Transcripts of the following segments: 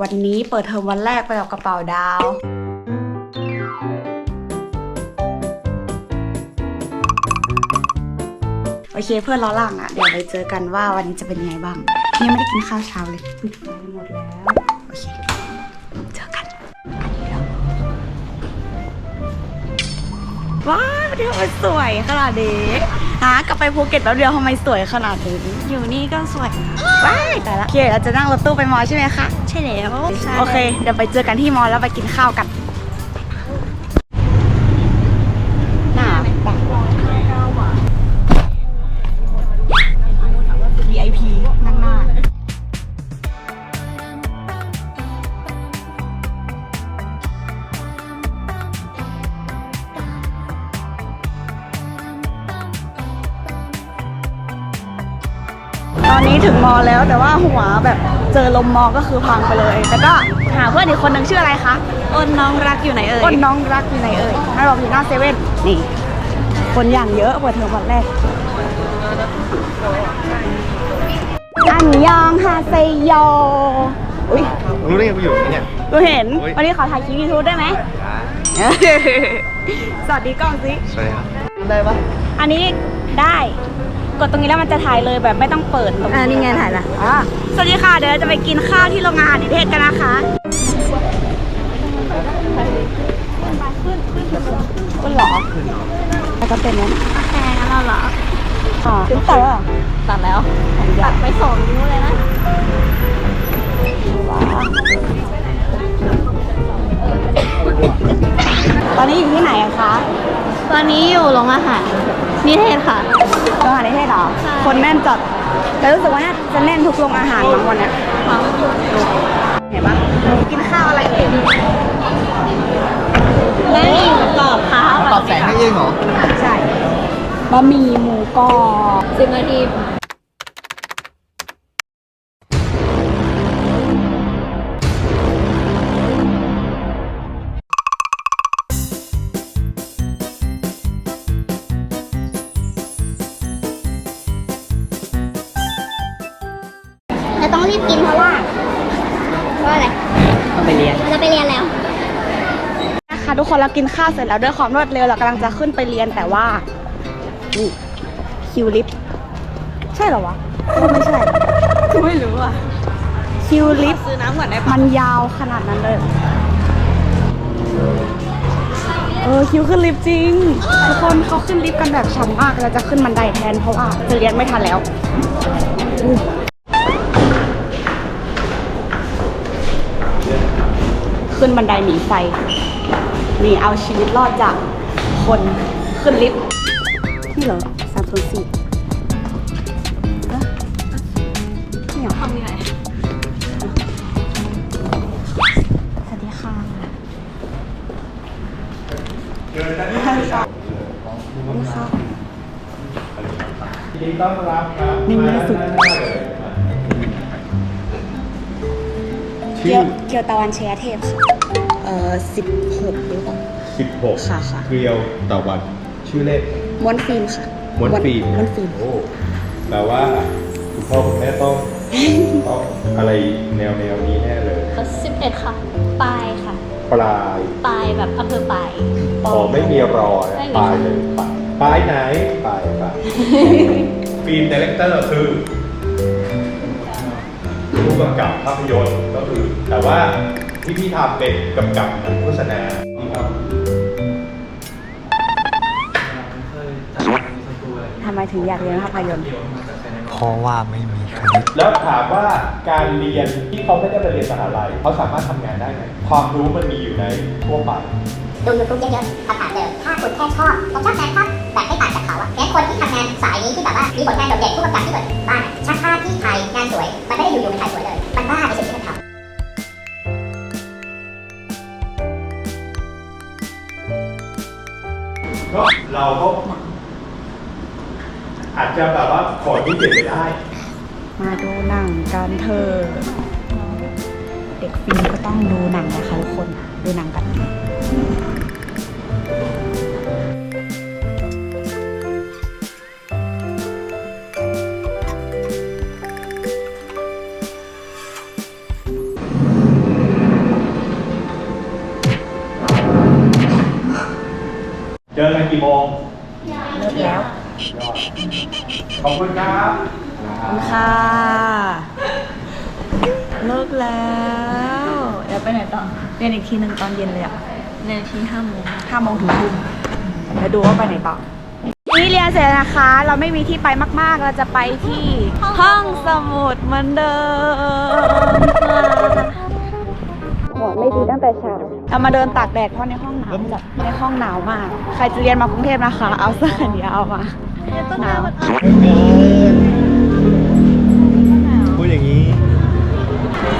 วันนี้เปิดเทอมวันแรกไปกับกระเป๋าดาว โอเคเพื่อนล้อหลังอะ เดี๋ยวไปเจอกันว่าวันนี้จะเป็นยังไงบ้าง ยังไม่ได้กินข้าวเช้าเลยอุ๊ยยังไม่หมดแล้ว โอเค เจอกันอันนี้แล้วว้าววันนี้ทำไมสวยขนาดนี้ฮะกลับไปภูเก็ตแป๊บเดียวทำไมสวยขนาดนี้อยู่นี่ก็สวยว้ายแต่ละโอเคเราจะนั่งรถตู้ไปมอใช่ไหมคะ ใช่แล้ว โอเค เดี๋ยวไปเจอกันที่มอแล้วไปกินข้าวกันหน้าปาก VIP นั่งหน้า ตอนนี้ถึงมอแล้วแต่ว่าหัวแบบ เจอลมมอก็คือพังไปเลย แต่ก็หาเพื่อนอีกคนนึงชื่ออะไรคะอ้นน้องรักอยู่ไหนเอ่ยอ้นน้องรักอยู่ไหนเอ่ยให้เราอยู่หน้าเซเว่นนี่ คนอย่างเยอะเปิดเทอมวันแรกอันยองฮาเซโยอุ้ยรู้ได้ไงกูอยู่ที่เนี่ย กูเห็น อุ๊ย วันนี้ขอถ่ายคลิปยูทูบได้ไหม สวัสดีกล้องสิ สวัสดีครับ ได้ปะอันนี้ได้ กดตรงนี้แล้วมันจะถ่ายเลยแบบไม่ต้องเปิดตรงอ่านี่ไงถ่ายละอ่าสวัสดีค่ะ เดี๋ยวเราจะไปกินข้าวที่โรงอาหารนิเทศกันนะคะขึ้นเหรอแล้วก็เป็นนั้นแพงแล้วเหรออ๋อถึงตัดแล้วเหรอตัดแล้วตัดไปสองนิ้วเลยนะตอนนี้อยู่ที่ไหนอะคะ ตอนนี้อยู่โรงอาหารนิเทศค่ะโรง อาหารนิเทศเหรอใช่คนแน่นจัดแต่รู้สึกว่าน่าจะแน่นทุกโรงอาหารบางวันเนี้ยเห็นปะกินข้าวอะไรเอ่ยได้หมูกรอบค่ะปรับแสงให้เองเหรอ ใช่บะหมี่หมูกรอบสิบนาที กินเพราะว่าเพราะอะไรต้องไปเรียน เราจะไปเรียนแล้ว นะคะทุกคนเรากินข้าวเสร็จแล้วด้วยความรวดเร็วเรากำลังจะขึ้นไปเรียนแต่ว่านี่คิวลิฟต์ใช่เหรอวะไม่ใช่ไม่รู้อะคิวลิฟต์ซื้อน้ำก่อนได้ปะมันยาวขนาดนั้นเลยเออคิวขึ้นลิฟต์จริงทุกคนเขาขึ้นลิฟต์กันแบบชันมากเราจะขึ้นบันไดแทนเพราะว่าจะเรียนไม่ทันแล้ว ขึ้นบันไดหนีไฟ นี่เอาชีวิตรอดจากคนขึ้นลิฟต์นี่เหรอสามศูนย์สี่นี่เหรอทำยังไงสวัสดีค่ะนี่ค่ะยินดีต้อนรับครับนิ่งที่สุด เกีอยวเกียวตะวันเชียเทพค่ะเอ่อสิบหกหรือเปล่า 16ค่ะค่ะ เกลียวตะวัน ชื่อเล่น ม้วนฟิล์มค่ะม้วนฟิล์มม้วนฟิล์มโอ้แปลว่าคุณพ่อคุณแม่ต้องต้องอะไรแนวแนวนี้แน่เลย สิบเอ็ดค่ะปลายค่ะปลายปลายแบบอำเภอปลายอ๋อไม่มีรอนะไม่มีปลายเลยปลายปลายไหนปลายปลายฟิล์มดีเลกเตอร์คือผู้กำกับภาพยนตร์ก็คือ แต่ว่าที่พี่ทำเป็นกำกับหนังโฆษณาที่ทำทำไมถึงอยากเรียนภาพยนตร์เพราะว่าไม่มีคณิตแล้วถามว่าการเรียนที่เขาไม่ได้ไปเรียนมหาลัยเขาสามารถทำงานได้ไหมความรู้มันมีอยู่ในทั่วไป ดูยูทูบเยอะๆคำถามเดิมถ้าคุณแค่ชอบผมชอบงานภาพแบบไม่ต่างจากเขาอะงั้นคนที่ทำงานสายนี้ที่แบบว่ามีผลงานโดดเด่นผู้กำกับที่เปิดบ้านอะช่างภาพที่ถ่ายงานสวย มันไม่ได้อยู่ๆมันถ่าย ก็เราก็อาจจะแบบว่าขอที่เด็กได้ มาดูหนังกันเถอะเด็กฟิล์มก็ต้องดูหนังนะคะทุกคน ดูหนังกัน โมงเลิกแล้วขอบคุณครับขอบคุณค่ะ เลิกแล้วเดี๋ยวไปไหนต่อเรียนอีกทีหนึ่งตอนเย็นเลยอะในที่ห้าโมงห้าโมงถึงทุ่มเดี๋ยวดูว่าไปไหนต่อนี่เรียนเสร็จแล้วนะคะ เราไม่มีที่ไปมาก ๆ เราจะไปที่ห้องสมุดเหมือนเดิม หัวไม่ดีตั้งแต่เช้าเรามาเดินตากแดดเพราะในห้องหนาวจัดในห้องหนาวมาก ใครจะเรียนมากรุงเทพนะคะ เอาเสื้อกันยาวมาหนาวพูดอย่างนี้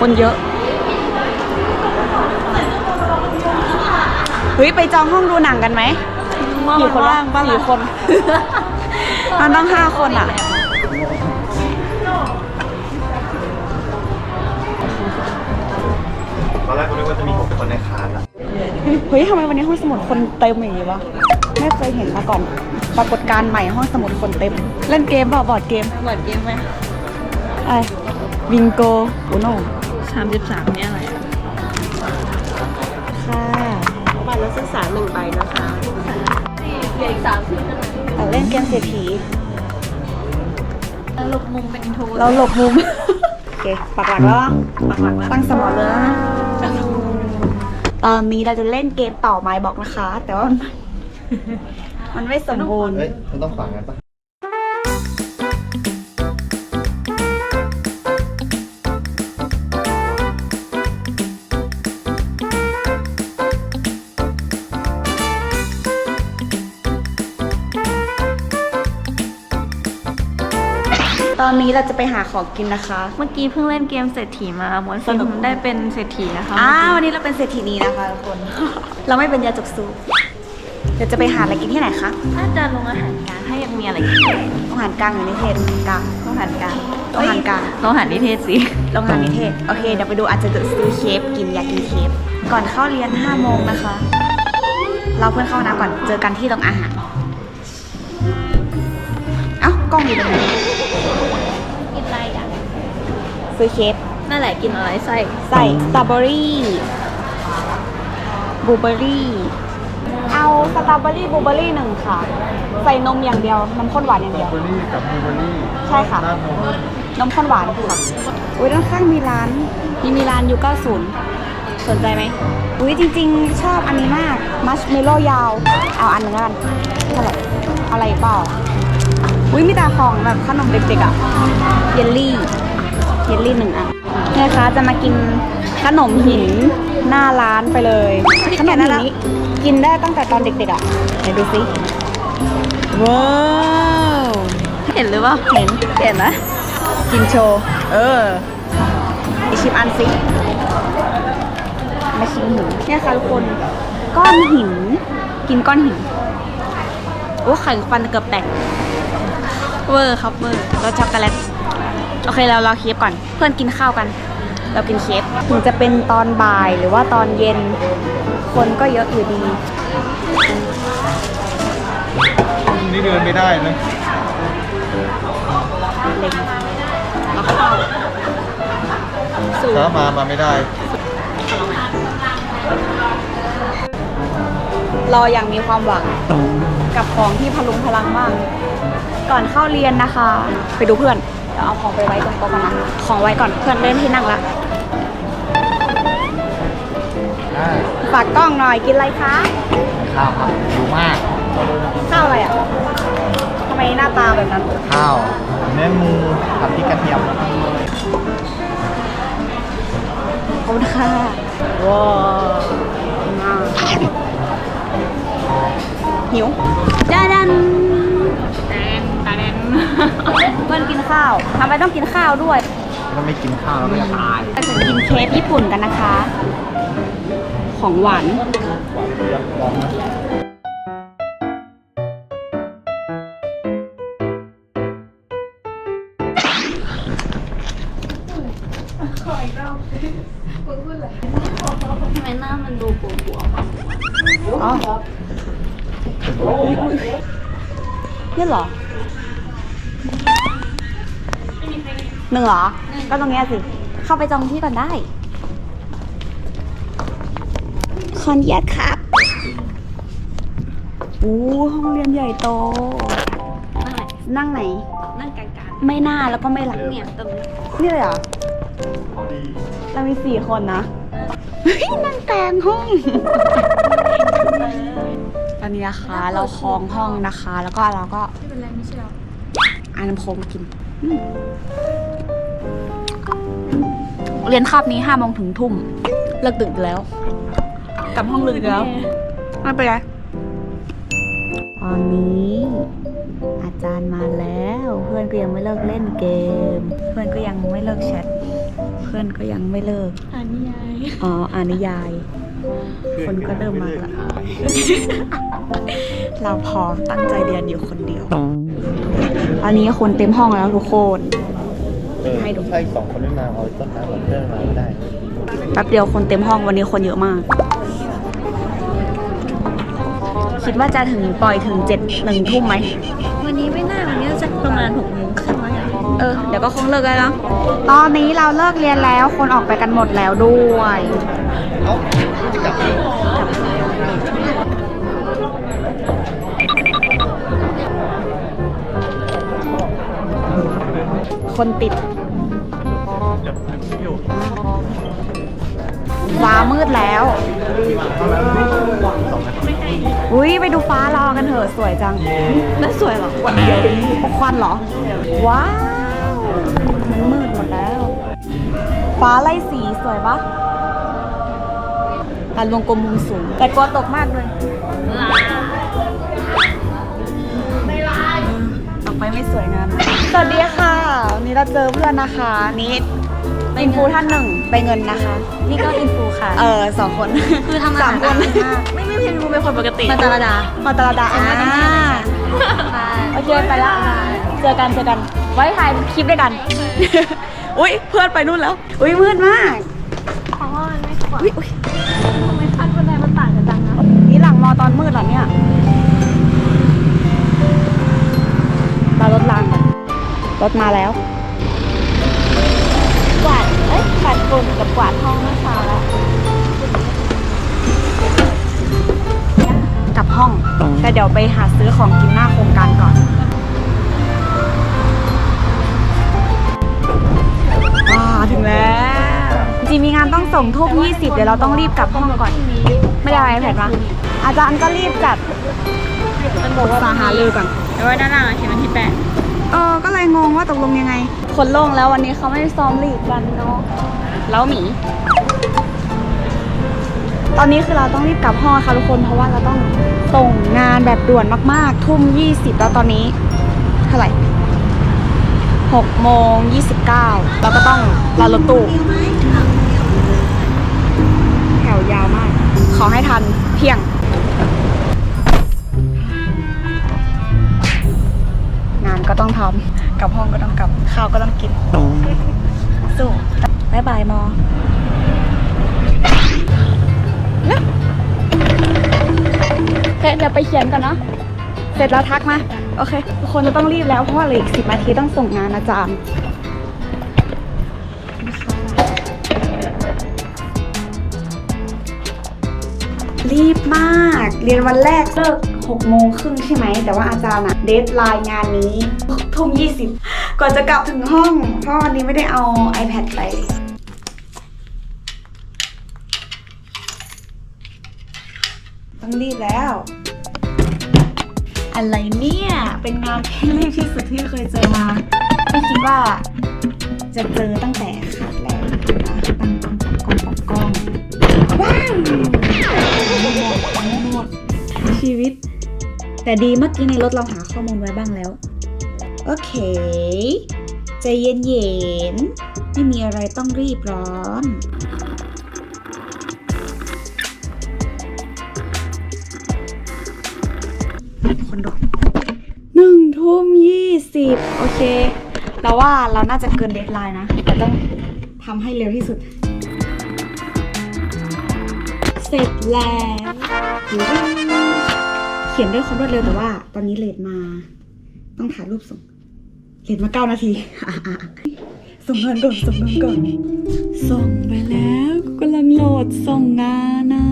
คนเยอะเฮ้ยไปจองห้องดูหนังกันไหมกี่คนวะสี่คน มันต้องห้าคนอะ ตอนแรกกูนึกว่าจะมีหกคนในคลาสอะเฮ้ยทำไมวันนี้ห้องสมุดคนเต็มอย่างนี้วะไม่เคยเห็นมาก่อนปรากฏการณ์ใหม่ห้องสมุดคนเต็ม เล่นเกมเปล่าบอร์ดเกมเปิดเกมไหมอะไรวิงโกอุโนสามสิบสามเนี่ยอะไรค่ะบัตรนักศึกษาหนึ่งใบนะคะเหลืออีกสามสิบแต่เล่นเกมเศรษฐีหลบมุมเป็นโทรเราหลบมุมโอเคปักหลักแล้วอะปักหลักแล้วตั้งสมองเลยนะ ตอนนี้เราจะเล่นเกมต่อไม้บอกนะคะ แต่ว่ามัน มันไม่สมบูรณ์ เฮ้ยมันต้องฝังกันปะ ตอนนี้เราจะไปหาของกินนะคะ เมื่อกี้เพิ่งเล่นเกมเศรษฐีมาม้วนสนุฟิกล์มได้เป็นเศรษฐีนะคะอ้าววันนี้เราเป็นเศรษฐีนีนะคะทุกคน เราไม่เป็นยาจกซูเดี๋ยวจะไปหาอะไรกินที่ไหนคะถ้าจะลงอาหารกลางถ้ายังมีอะไรกินโรงอาหารกลางหรือนิเทศกลางต้องอาหารกลางโรงอาหารกลางโรงอาหารนิเทศสิโรงอาหารนิเทศ โอเค เดี๋ยวไปดูอาจจะซื้อเคฟกินอยากกินเคฟก่อนเข้าเรียน5โมงนะคะ เราเพื่อนเข้านะก่อน เจอกันที่โรงอาหาร เอ้ากล้องอยู่ตรงไหนกินอะไรอะ ซื้อเคฟนั่นแหละกินอะไรไส้ใส่สตรอเบอรี่บลูเบอรี่ เอาสตรอเบอรี่บลูเบอรี่หนึ่งค่ะ ใส่นมอย่างเดียวนมข้นหวานอย่างเดียวเบอร์รี่กับบลูเบอร์รี่ใช่ค่ะด้านโน้นนมข้นหวานค่ะอุ้ยด้านข้างมีร้านมีมีร้านยู90 สนใจไหมอุ้ยจริง ๆ ชอบอันนี้มาก มัชเมลโล่ยาว เอาอันหนึงละกันเท่าไหร่อะไรเปล่า อุ้ยมีแต่ของแบบขนมเด็กๆอะ เยลลี่ เยลลี่หนึ่งอันนี่นะคะจะมากินขนมหินหน้าร้านไปเลยขนมหินนี้กินได้ตั้งแต่ตอนเด็กๆอะไหนดูสิว้าวเห็นหรือเปล่าเห็นเห็นนะกินโชว์เออไปชิมอันซิมาชิมหินเนี่ยค่ะทุกคนก้อนหิน กินก้อนหินโอ้ไข่ฟันเกือบแตกเวอร์ครับเวอร์รสช็อกโกแลต โอเคเรารอเคฟก่อน เพื่อนกินข้าวกัน เรากินเคฟถึงจะเป็นตอนบ่ายหรือว่าตอนเย็น คนก็เยอะอยู่ดี นี่เดินไม่ได้นะเล็งแล้วเข้าถ้ามามาไม่ได้ รออย่างมีความหวังกับของที่พลุงพลังมาก ก่อนเข้าเรียนนะคะ ไปดูเพื่อนเดี๋ยวเอาของไปไว้ตรงโต๊ะก่อนนะของไว้ก่อนเพื่อนเล่นที่นั่งละฝากกล้องหน่อยกินอะไรคะข้าวครับหิวมาก ข้าวอะไรอะทำไมหน้าตาแบบนั้นข้าวเนื้องูผัดพริกกระเทียมขอบคุณค่ะว้าวมากหิวจ้าดันแดนตาแดน เพื่อนกินข้าวทำไมต้องกินข้าวด้วยถ้าไม่กินข้าวเราก็จะตายเราจะกินเค้กญี่ปุ่นกันนะคะ ของหวานทำไมหน้ามันดูบวมอ๋อนี่เหรอ หนึ่งเหรอ ก็ตรงเนี้ยสิ เข้าไปจองที่ก่อนได้ขออนุญาตครับอู้ห้องเรียนใหญ่โต นั่งไหน นั่งกลางไม่หน้าแล้วก็ไม่หลังๆเนี่ยตรงนี้นี่เลยเหรอ เรามีสี่คนนะ เฮ้ยนั่งกลางห้อง ตอนนี้นะคะ เราคลองห้องนะคะ แล้วก็เราก็ ไม่เป็นไรไม่ใช่หรออ่านน้ำโค้งมากินอืม เรียนคาบนี้ห้าโมงถึงทุ่มเลิกดึกแล้ว กลับห้องดึกแล้วไม่เป็นไรตอนนี้ อาจารย์มาแล้ว เพื่อนก็ยังไม่เลิกเล่นเกม เพื่อนก็ยังไม่เลิกแชทเพื่อนก็ยังไม่เลิกอ่านนิยายอ๋ออ่านนิยาย คนก็เริ่มมาแล้ว เราพร้อมตั้งใจเรียนอยู่คนเดียว ตอนนี้คนเต็มห้องแล้วทุกคน ให้ดูใช่สองคนไม่มาเอาต้นน้ำกับเพื่อนมาก็ได้แป๊บเดียวคนเต็มห้องวันนี้คนเยอะมาก คิดว่าจะถึงปล่อยถึงเจ็ดหนึ่งทุ่มไหม วันนี้ไม่น่าวันนี้จะประมาณหกโมงครึ่งแล้วเนี่ยเออ เดี๋ยวก็คงเลิกแล้วเนาะตอนนี้เราเลิกเรียนแล้วคนออกไปกันหมดแล้วด้วย คนติด ฟ้ามืดแล้ว อุ้ยไปดูฟ้ารอกันเถอะสวยจัง นั่นสวยเหรอควันเดียวควันเหรอ ว้าว มันมืดหมดแล้ว ฟ้าไล่สีสวยปะตัดวงกลมมุมสูง แต่กลัวตกมากเลย ไปไม่สวยงามสวัสดีค่ะ วันนี้เราเจอเพื่อนนะคะนี่อินฟูท่านหนึ่งไปเงินนะคะ นี่ก็อินฟูค่ะ เออสองคน คือทำสามคนไม่ไม่เป็นเป็นคนปกติ มาตาลดา มาตาลดาอ่าค่ะโอเคไปละเจอกันเจอกัน ไว้ถ่ายคลิปด้วยกัน อุ้ยเพื่อนไปนู่นแล้ว อุ้ยมืดมาก เพราะว่ามันไม่ขวาอุ้ยอุ้ยทำไมพัดบันไดมันต่างกันจังนะนี่หลังมอตอนมืดเหรอเนี่ย มารถรางกันรถมาแล้ว กวาด เอ้ยกวาดกลุ่มกับกวาดห้องเมื่อเช้าแล้วกลับห้อง แต่เดี๋ยวไปหาซื้อของกินหน้าโครงการก่อนว้าถึงแล้ว จริงๆมีงานต้องส่งทุ่ม20 เดี๋ยวเราต้องรีบกลับห้องก่อน ไม่ได้ไอแพดมาอาจารย์ก็รีบจัดปรึกษาหารือก่อน แต่ว่าด้านล่างเขียนวันที่แปดเออก็เลยงงว่าตกลงยังไงคนโล่งแล้ววันนี้เขาไม่ได้ซ้อมลีดกันเนาะแล้วหมี ตอนนี้คือเราต้องรีบกลับห้องค่ะทุกคนเพราะว่าเราต้องส่งงานแบบด่วนมากๆ ทุ่ม 20 แล้วตอนนี้เท่าไหร่6โมง29เราก็ต้องรอรถตู้แถวยาวมาก ขอให้ทันเที่ยง ก็ต้องทำกลับห้องก็ต้องกลับข้าวก็ต้องกินสู้บายบายมอนะโอเคเดี๋ยวไปเขียนกันเนาะเสร็จแล้วทักมา โอเค ทุกคนจะต้องรีบแล้ว เพราะว่าเหลืออีกสิบนาทีต้องส่งงานอาจารย์รีบมาก เรียนวันแรกเลิก หกโมงครึ่งใช่ไหม แต่ว่าอาจารย์อะเดทไลน์งานนี้ทุ่มยี่สิบก่อนจะกลับถึงห้อง เพราะวันนี้ไม่ได้เอา iPad ไปต้องรีบแล้ว อะไรเนี่ย เป็นงานที่รีบที่สุดที่เคยเจอมา ไม่คิดว่าจะเจอตั้งแต่ขาดแล้วนะตั้งกล้องตั้งกล้องตั้งกล้องว้าว แต่ดีเมื่อกี้ในรถเราหาข้อมูลไว้บ้างแล้ว โอเค ใจเย็นเย็นๆไม่มีอะไรต้องรีบร้อน คนดูหนึ่งทุ่มยี่สิบโอเค เราว่าเราน่าจะเกินเดทไลน์นะ แต่ต้องทำให้เร็วที่สุด เสร็จแล้ว ขียนด้วยความรวดเร็วแต่ว่า ตอนนี้เลทมา ต้องถ่ายรูปส่งเลทมาเก้านาทีส่งเงินก่อนส่งเงินก่อนส่งไปแล้วกำลังโหลดส่งงานนะ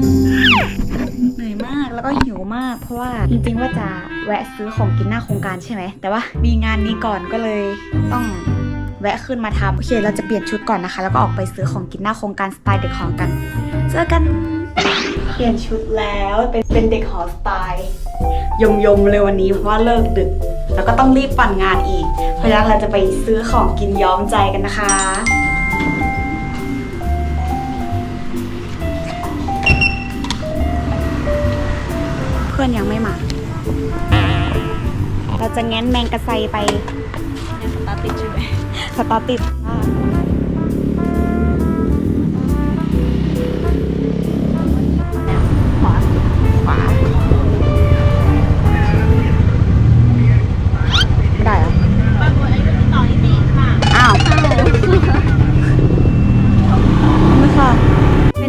เหนื่อยมมากแล้วก็หิวมาก เพราะว่าจริงๆว่าจะแวะซื้อของกินหน้าโครงการใช่ไหมแต่ว่ามีงานนี้ก่อนก็เลยต้องแวะขึ้นมาทำโอเค เราจะเปลี่ยนชุดก่อนนะคะ แล้วก็ออกไปซื้อของกินหน้าโครงการสไตล์เด็กหอกัน เจอกัน เปลี่ยนชุดแล้วเป็นเป็นเด็กหอสไตล์ ยมยมๆเลยวันนี้เพราะว่าเลิกดึก แล้วก็ต้องรีบปั่นงานอีก เพราะฉะนั้นเราจะไปซื้อของกินย้อมใจกันนะคะ เพื่อนยังไม่มา เราจะแง้นแมงกระไซไปสตาร์ติดใช่ไหมสตาร์ติด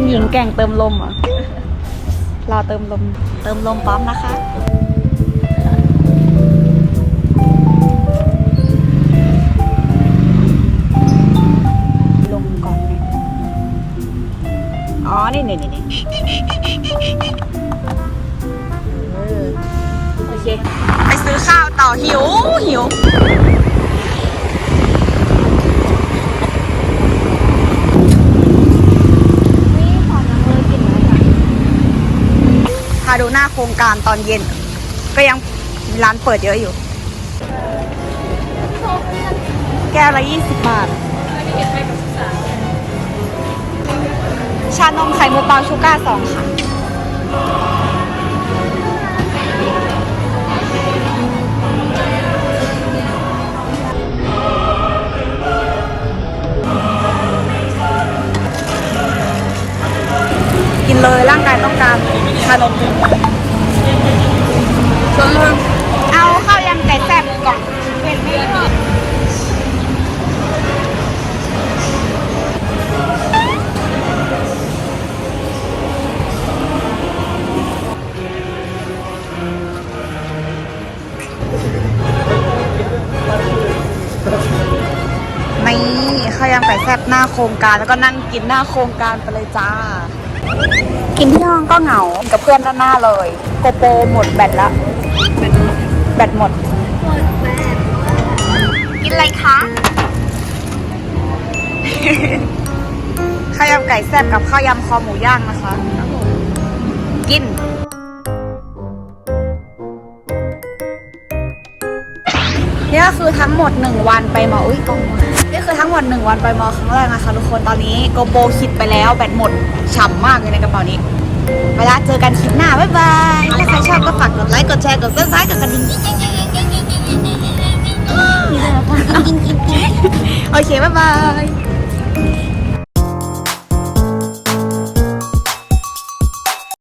หญิงแกร่งเติมลมเหรอรอเติมลม เติมลมปั๊มนะคะลงก่อนไงอ๋อ นี่นี่นี่นี่เออโอเค ไปซื้อข้าวต่อหิวหิว พาดูหน้าโครงการตอนเย็น ก็ยังร้านเปิดเยอะอยู่ แก้วละยี่สิบบาท ชานมไข่มุกบราวน์ชูการ์สองค่ะ กินเลยร่างกายต้องการ ชานมส่วนลืมเอาข้าวยำไก่แซ่บก่องเป็นไม่พอนี่ข้าวยำไก่แซ่บหน้าโครงการแล้วก็นั่งกินหน้าโครงการไปเลยจ้า กินที่ห้องก็เหงา กับเพื่อนด้านหน้าเลย โกโปรหมดแบตละแบตหมด กินอะไรคะ ข้าวยำไก่แซ่บกับข้าวยำคอหมูย่างนะคะ กินนี่ก็คือทั้งหมด1วันไปมออุ้ยกองมา นี่คือทั้งหมด1วันไปมอครั้งแรกนะคะทุกคนตอนนี้โกโบคิดไปแล้วแบตหมดฉ่ำมากเลยในกระเป๋านี้เวลาเจอกันคลิปหน้าบ๊ายบายถ้าใครชอบก็ฝากกดไลค์กดแชร์กดซับสไครต์กดกระดิ่งโอเคบ๊ายบาย